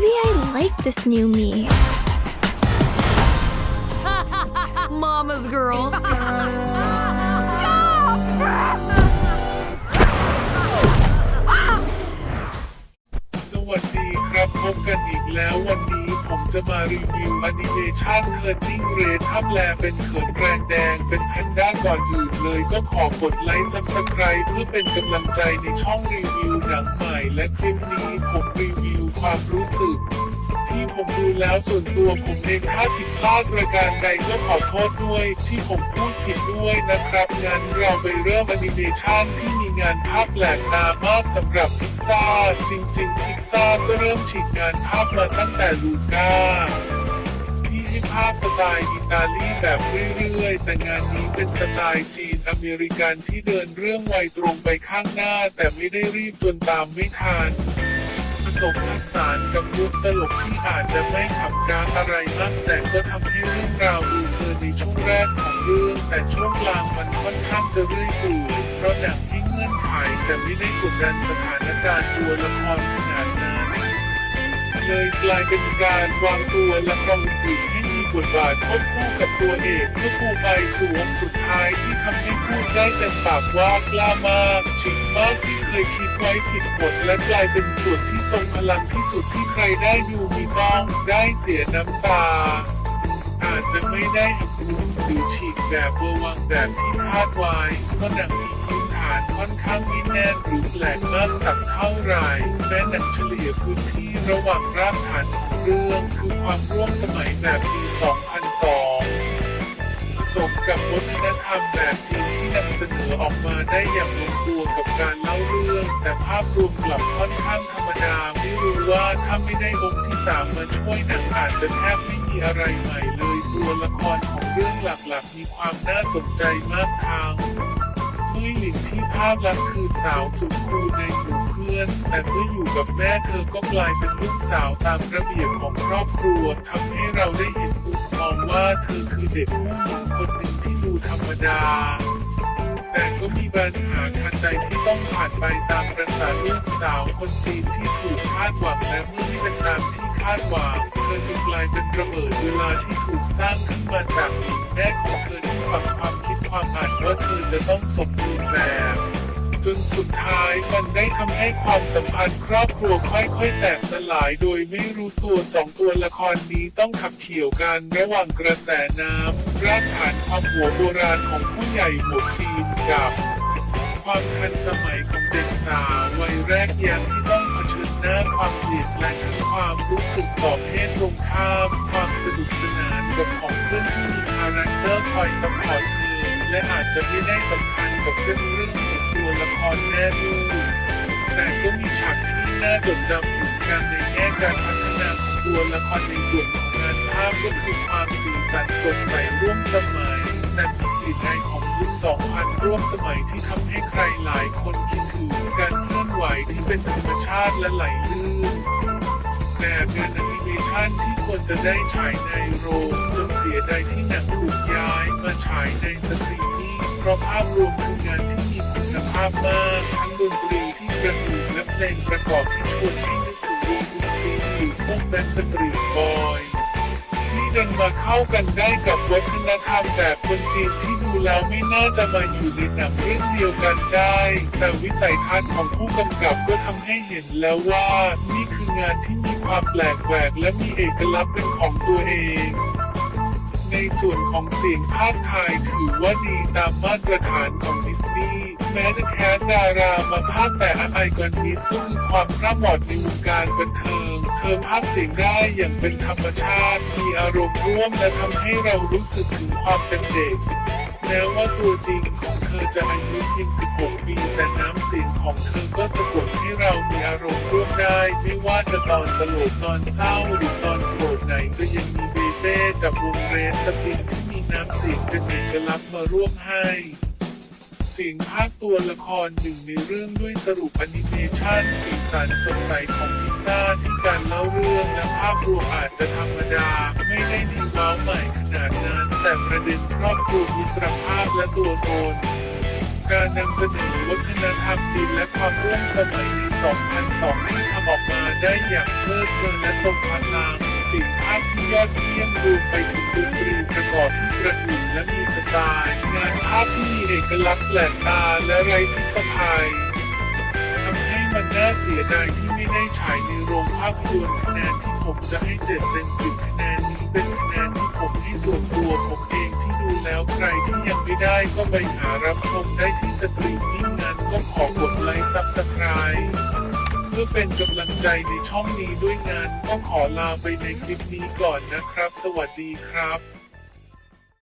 Maybe I like this new me. Mama's girls. ส รีวิวแอนิเมชันเคิร์นิ่งเรททับแลเป็นเขินแรงแดงเป็นแพนด้าก่อนอื่นเลยก็ขอกดไลค์ซับสไครต์เพื่อเป็นกำลังใจในช่องรีวิวหนังใหม่และคลิปนี้ผมรีวิวความรู้สึกที่ผมดูแล้วส่วนตัวผมเองถ้าผิดพลาดประการใดก็ขอโทษด้วยที่ผมพูด ผิดด้วยนะครับ งั้นเราไปเริ่มแอนิเมชันที่มีงานภาพแปลกตามากสำหรับพิกซ่า จริงๆ พิกซ่าก็เริ่มฉีกงานภาพมาตั้งแต่ลูก้าที่ให้ภาพสไตล์อิตาลีแบบเรื่อยๆ แต่งานนี้เป็นสไตล์จีนอเมริกันที่เดินเรื่องไวตรงไปข้างหน้า แต่ไม่ได้รีบจนตามไม่ทัน สมผสานกับมุกตลกที่อาจจะไม่ขับกางอะไรมากแต่ก็ทำให้เรื่องราวดูเพลินในช่วงแรกของเรื่อง แต่ช่วงกลางมันค่อนข้างจะเรื่อยเปื่อยเพราะหนังให้เงื่อนไขแต่ไม่ได้กดดันสถานการณ์ตัวละครขนาดนั้นเลยกลายเป็นการวางตัวละครอื่นให้มีบทบาทควบคู่กับตัวเอกเพื่อปูไปสู่วงสุดท้ายที่ทำให้พูดได้เต็มปากว่ากล้ามากชิงมากที่เคยคิด ไว้ผิดหมดและกลายเป็นส่วนที่ทรงพลังที่สุดที่ใครได้ดูมีต้องได้เสียน้ำตา อาจจะไม่ได้หักมุมหรือฉีกแบบเบอร์วังแบบที่คาดไว้เพราะหนังมีพื้นฐานค่อนข้างไม่แน่นหรือแปลกมากสักเท่าไหร่แม้หนังเฉลี่ยพื้นที่ระหว่างรากฐานของเรื่องคือความร่วมสมัยแบบปี 2002 สมกับวัฒนธรรมแบบจีนที่นำเสนอออกมาได้อย่างลงตัวกับการเล่าเรื่อง แต่ภาพรวมกลับค่อนข้างธรรมดาไม่รู้ว่าถ้าไม่ได้องค์ที่สามมาช่วยหนังอาจจะแทบไม่มีอะไรใหม่เลยตัวละครของเรื่องหลักๆ มีความน่าสนใจมากทางมุ้ยหลินที่ภาพลักษณ์คือสาวสุดคูลในหมู่เพื่อน แต่เมื่ออยู่กับแม่เธอก็กลายเป็นลูกสาวตามระเบียบของครอบครัวทำให้เราได้เห็น องว่าเธอคือเด็กผู้หญิงคนหนึ่งที่ดูธรรมดา แต่ก็มีปัญหาขัดใจที่ต้องผ่านไปตามประสาลูกสาวคนจีนที่ถูกคาดหวังและเมื่อไม่เป็นตามที่คาดหวังเธอจึงกลายเป็นระเบิดเวลาที่ถูกสร้างขึ้นมาจากหญิงแม่ของเธอที่ฝังความคิดความอ่านว่าเธอจะต้องสม นสุดท้ายมันได้ทำให้ความสัมพันธ์ครอบครัวค่อยๆ แตกสลายโดยไม่รู้ตัวสองตัวละครนี้ต้องขับเขี่ยวกันระหว่างกระแสน้ำรากฐานความหัวโบราณของผู้ใหญ่หมวกจีนกับความทันสมัยของเด็กสาววัยแรกยังที่ต้องเผชิญหน้าความเปลี่ยนแปลงคือความรู้สึกต่อเพศตรงข้าม ความสนุกสนานกับของเพื่อนที่มีคาแรคเตอร์คอยซัพพอร์ต และอาจจะไม่ได้สำคัญกับเส้นเรื่องของตัวละครแม่ลูกแต่ก็มีฉากที่น่าจดจำกันในแง่การพัฒนาของตัวละครในส่วนของงานภาพก็คือความสีสันสดใสร่วมสมัย แต่มีกลิ่นอายของยุค2000 ร่วมสมัยที่ทำให้ใครหลายคนคิดถึงการเคลื่อนไหวที่เป็นธรรมชาติและไหลลื่นแต่งานแอนิเมชัน ควรจะได้ฉายในโรงจนเสียดายที่หนังถูกย้ายมาฉายในสตรีมมิ่งเพราะภาพรวมคืองานที่มีคุณภาพมากทั้งดนตรีที่กระดูกและเพลงประกอบที่ชวนให้นึกถึงวงดนตรีหรือพวกแบ็กสตรีทบอยที่ดันมาเข้ากันได้กับวัฒนธรรมแบบคนจีนที่ดูแล้วไม่น่าจะมาอยู่ในหนังเรื่องเดียวกันได้ แต่วิสัยทัศน์ของผู้กำกับก็ทำให้เห็นแล้วว่านี่คือ งานที่มีความแปลกแหวกและมีเอกลักษณ์เป็นของตัวเอง ในส่วนของเสียงภาคไทยถือว่าดีตามมาตรฐานของดิสนีย์แม้จะแคสดารามาภาคแต่อะไรกันนิดก็คือความกล้าบอดในวงการบันเทิง เธอภาคเสียงได้อย่างเป็นธรรมชาติ มีอารมณ์ร่วมและทำให้เรารู้สึกถึงความเป็นเด็กแม้ว่าตัวจริงของเธ อจะอายุเพียง 16 ปี แต่น้ำเสียงของเธอก็สะกดให้เรามีอารมณ์ร่วมได้ ไม่ว่าจะตอนตลกตอนเศร้าหรือตอนโกรธไหนจะยังมีเบเบ้จากวงเรสสปริงที่มีน้ำเสียงเป็นเอกลักษณ์มาร่วมให้เสียงภาคตัวละครหนึ่งในเรื่องด้วยสรุปอนิเมชันสีสันสดใสของพิซซ่าที่การเล่าเรื่องและภาพรวมอาจจะธรรมดา ไม่ได้ดีว้าวใหม่ขนาดนั้น แต่ประเด็นครอบครัวมิตรภาพและตัวตน การนำเสนอวัฒนธรรมจีนและความร่วมสมัยใน 2002 ที่ทำออกมาได้อย่างเพลิดเพลินและทรงพลังสิ่งภาพที่ยอดเยี่ยมรวมไปถึงดนตรีประกอบที่กระหึ่มและมีสไตล์งานภาพที่มีเอกลักษณ์แปลกตาและไร้พิสภัยทำให้มันน่าเสียดายที่ไม่ได้ฉายในโรงภาพยนตร์คะแนนที่ผมจะให้เจ็ดเต็มสิบคะแนนนี้เป็นคะแนนที่ผมให้ส่วนตัวผมเองที่ดูแล้วใครที่ ไม่ได้ก็ไปหารับชมได้ที่สตรีมมิ่งนั้นก็ขอกดไลค์ซับสไคร b ์เพื่อเป็นกำลังใจในช่องนี้ด้วยงานก็ขอลาไปในคลิปนี้ก่อนนะครับ สวัสดีครับ